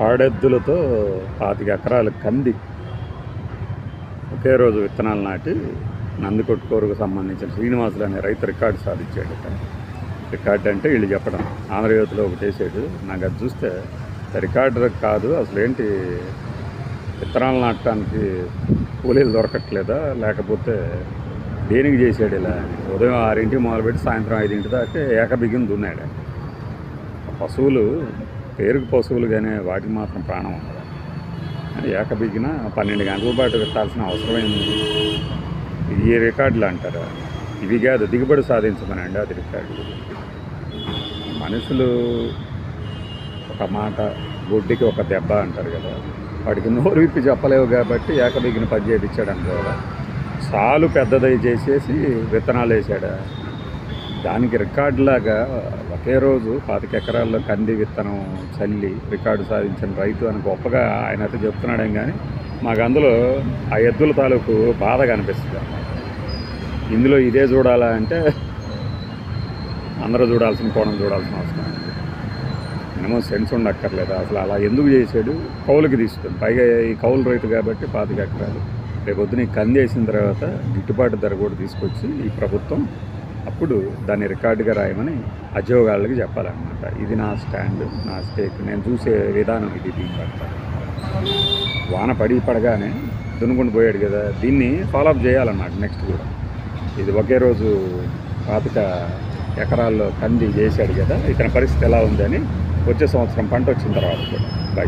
పాడెద్దులతో పాతిక ఎకరాల కంది ఒకే రోజు విత్తనాలు నాటి నందికొట్టుకోరుకు సంబంధించిన శ్రీనివాసులు అనే రైతు రికార్డు సాధించాడు రికార్డు అంటే వీళ్ళు చెప్పడం. ఆంధ్రజ్యోతిలో ఒకటి వేసాడు. నాకు అది చూస్తే రికార్డు కాదు అసలు ఏంటి? విత్తనాలు నాటడానికి కూలీలు దొరకట్లేదా? లేకపోతే దేనికి చేసాడు ఇలా? ఉదయం ఆరింటికి మొదలుపెట్టి సాయంత్రం ఐదింటి దాకా ఏకబిగిన దున్నాడు పశువులు పేరుకు పశువులు కానీ వాటికి మాత్రం ప్రాణం ఉండదు. ఏకబిగిన పన్నెండు గంటల పాటు పెట్టాల్సిన అవసరమైంది ఈ రికార్డులు అంటారు? ఇవి కాదు దిగుబడి సాధించమనండి అది రికార్డులు మనుషులు ఒక మాట గుడ్డికి ఒక దెబ్బ అంటారు కదా వాడికి నోరు విప్పి చెప్పలేవు కాబట్టి ఏకబిగిన పని చేయించాడు అనుకోవాలా. చాలు పెద్దదై చేసేసి విత్తనాలు వేసాడు? దానికి రికార్డులాగా ఒకే రోజు పాతిక ఎకరాల్లో కంది విత్తనం చల్లి రికార్డు సాధించిన రైతు అని గొప్పగా ఆయన అయితే చెప్తున్నాడేం కానీ మాకు అందులో ఆ ఎద్దుల తాలూకు బాధ కనిపిస్తుంది ఇందులో ఇదే చూడాలా అంటే అందరూ చూడాల్సిన కోణం చూడాల్సిన అవసరం. ఉంది మినిమం సెన్స్ ఉండక్కర్లేదు. అసలు అలా ఎందుకు చేశాడు? కౌలుకి తీసుకుంది పైగా ఈ కౌలు రైతు కాబట్టి పాతిక ఎకరాలు. రేపొద్దున ఈ కంది వేసిన తర్వాత గిట్టుబాటు ధర కూడా తీసుకొచ్చి ఈ ప్రభుత్వం అప్పుడు దాన్ని రికార్డుగా రాయమని ఉద్యోగాళ్ళకి చెప్పాలన్నమాట. ఇది నా స్టాండ్ నా స్టేక్ నేను చూసే విధానం ఇది దీని పట్ల. వాన పడి పడగానే దున్నుకుంటూ పోయాడు కదా దీన్ని ఫాలోఅప్ చేయాలన్నమాట నెక్స్ట్ కూడా. ఇది ఒకే రోజు పాతిక ఎకరాల్లో కంది చేశాడు కదా ఇతని పరిస్థితి ఎలా ఉందని వచ్చే సంవత్సరం పంట వచ్చిన తర్వాత కూడా. బై